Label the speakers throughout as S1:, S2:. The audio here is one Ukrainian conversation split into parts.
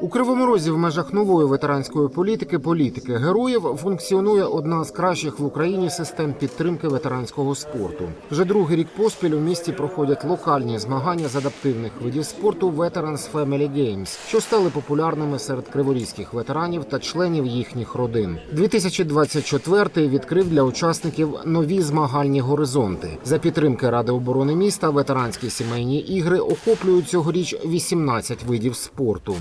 S1: У Кривому Розі в межах нової ветеранської політики політики героїв функціонує одна з кращих в Україні систем підтримки ветеранського спорту. Вже другий рік поспіль у місті проходять локальні змагання з адаптивних видів спорту Veterans Family Games, що стали популярними серед криворізьких ветеранів та членів їхніх родин. 2024 відкрив для учасників нові змагальні горизонти. За підтримки Ради оборони міста ветеранські сімейні ігри охоплюють цьогоріч 18 видів спорту.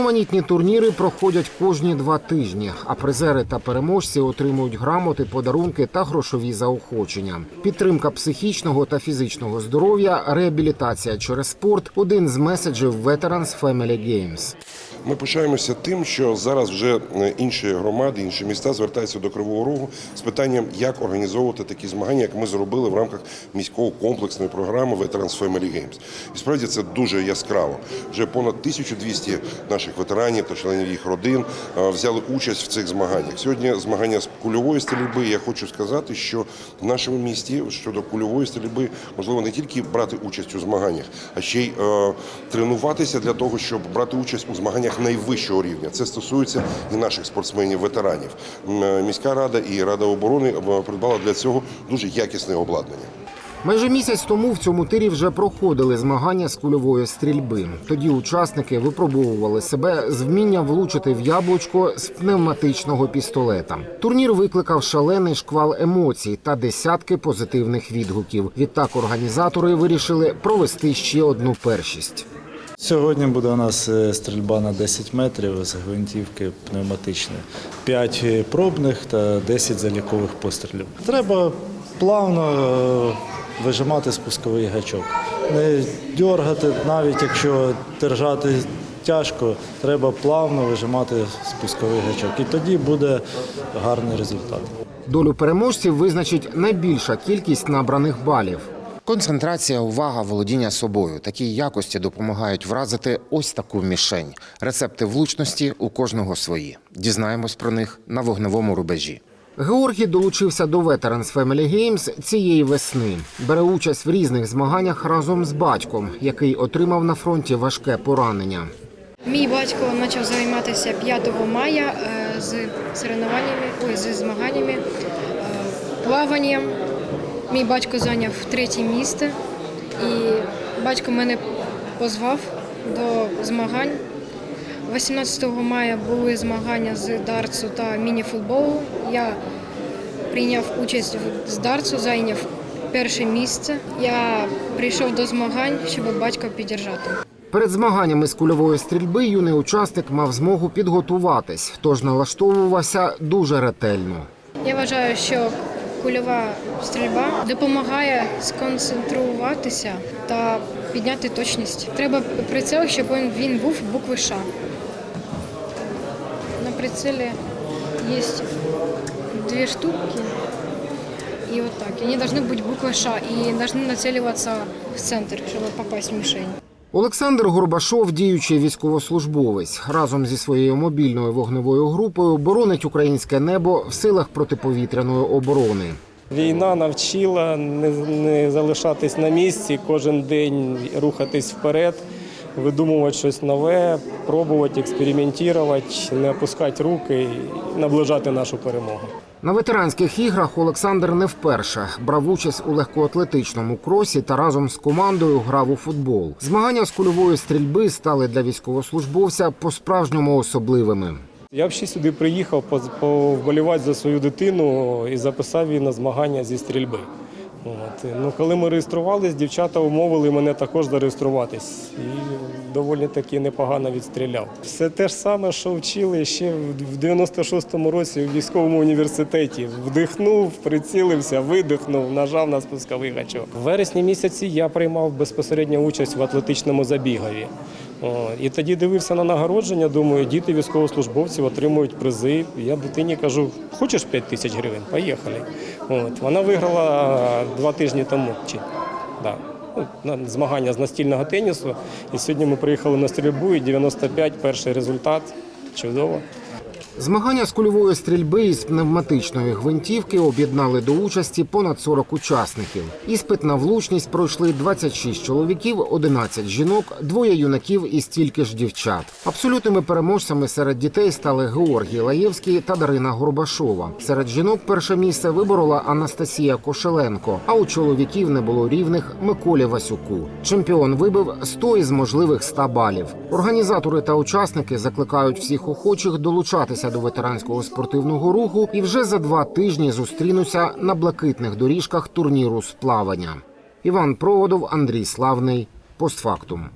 S1: Різноманітні турніри проходять кожні два тижні, а призери та переможці отримують грамоти, подарунки та грошові заохочення. Підтримка психічного та фізичного здоров'я, реабілітація через спорт один з меседжів Veterans Family Games.
S2: Ми пишаємося тим, що зараз вже е, інші громади, інші міста звертаються до Кривого Рогу з питанням, як організовувати такі змагання, як ми зробили в рамках міського комплексної програми Veterans Family Games. І справді це дуже яскраво. Вже понад 1200 наших ветеранів та членів їх родин е, взяли участь в цих змаганнях. Сьогодні змагання з кульової стрільби. Я хочу сказати, що в нашому місті щодо кульової стрільби можливо не тільки брати участь у змаганнях, а ще й е, тренуватися для того, щоб брати участь у змаганнях найвищого рівня. Це стосується і наших спортсменів-ветеранів. Міська рада і рада оборони е, придбала для цього дуже якісне обладнання.
S1: Майже місяць тому в цьому тирі вже проходили змагання з кульової стрільби. Тоді учасники випробовували себе з вміння влучити в яблучко з пневматичного пістолета. Турнір викликав шалений шквал емоцій та десятки позитивних відгуків. Відтак організатори вирішили провести ще одну першість.
S3: Сьогодні буде у нас е, стрільба на 10 метрів з гвинтівки пневматичної, 5 пробних та 10 залікових пострілів. Треба плавно е, вижимати спусковий гачок. Не дергати, навіть якщо держати тяжко, треба плавно вижимати спусковий гачок. І тоді буде гарний результат.
S1: Долю переможців визначить найбільша кількість набраних балів. Концентрація, увага, володіння собою. Такі якості допомагають вразити ось таку мішень. Рецепти влучності у кожного свої. Дізнаємось про них на вогневому рубежі. Георгій долучився до Veterans Family Games цієї весни. Бере участь в різних змаганнях разом з батьком, який отримав на фронті важке поранення.
S4: Мій батько почав займатися 5 мая е, з соревнованнями, ой, з змаганнями, е, плаванням. Мій батько зайняв третє місце, і батько мене позвав до змагань. 18 мая були змагання з дартсу та міні-футболу. Я прийняв участь з дартсу, зайняв перше місце. Я прийшов до змагань, щоб батька підтримати.
S1: Перед змаганнями з кульової стрільби юний учасник мав змогу підготуватись, тож налаштовувався дуже ретельно.
S4: Я вважаю, що кульова стрільба допомагає сконцентруватися та підняти точність. Треба прицел, щоб він, він був букви Ш. На прицеле есть две штуки. И вот так. И они должны быть буквой Ш и должны нацеливаться в центр, чтобы попасть в мишень.
S1: Олександр Горбашов, діючий військовослужбовець, разом зі своєю мобільною вогневою групою боронить українське небо в силах протиповітряної оборони.
S5: Війна навчила не, не залишатись на місці, кожен день рухатись вперед, видумувати щось нове, пробувати, експериментувати, не опускати руки і наближати нашу перемогу.
S1: На ветеранських іграх Олександр не вперше брав участь у легкоатлетичному кросі та разом з командою грав у футбол. Змагання з кульової стрільби стали для військовослужбовця по-справжньому особливими.
S5: Я взагалі сюди приїхав повболівати за свою дитину і записав її на змагання зі стрільби. От. Ну, коли ми реєструвались, дівчата умовили мене також зареєструватись. І доволі таки непогано відстріляв. Все те ж саме, що вчили ще в 96-му році в військовому університеті. Вдихнув, прицілився, видихнув, нажав на спусковий гачок. В вересні місяці я приймав безпосередньо участь в атлетичному забігові. О, І тоді дивився на нагородження, думаю, діти військовослужбовців отримують призи. Я дитині кажу, хочеш 5 тисяч гривень? Поїхали. От. Вона виграла два тижні тому. Чи, да. ну, змагання з настільного тенісу. І сьогодні ми приїхали на стрільбу, і 95 перший результат. Чудово.
S1: Змагання з кульової стрільби із пневматичної гвинтівки об'єднали до участі понад 40 учасників. Іспит на влучність пройшли 26 чоловіків, 11 жінок, двоє юнаків і стільки ж дівчат. Абсолютними переможцями серед дітей стали Георгій Лаєвський та Дарина Горбашова. Серед жінок перше місце виборола Анастасія Кошеленко. А у чоловіків не було рівних Миколі Васюку. Чемпіон вибив 100 із можливих 100 балів. Організатори та учасники закликають всіх охочих долучатися до ветеранського спортивного руху і вже за два тижні зустрінуся на блакитних доріжках турніру з плавання. Іван Проводов, Андрій Славний. Постфактум.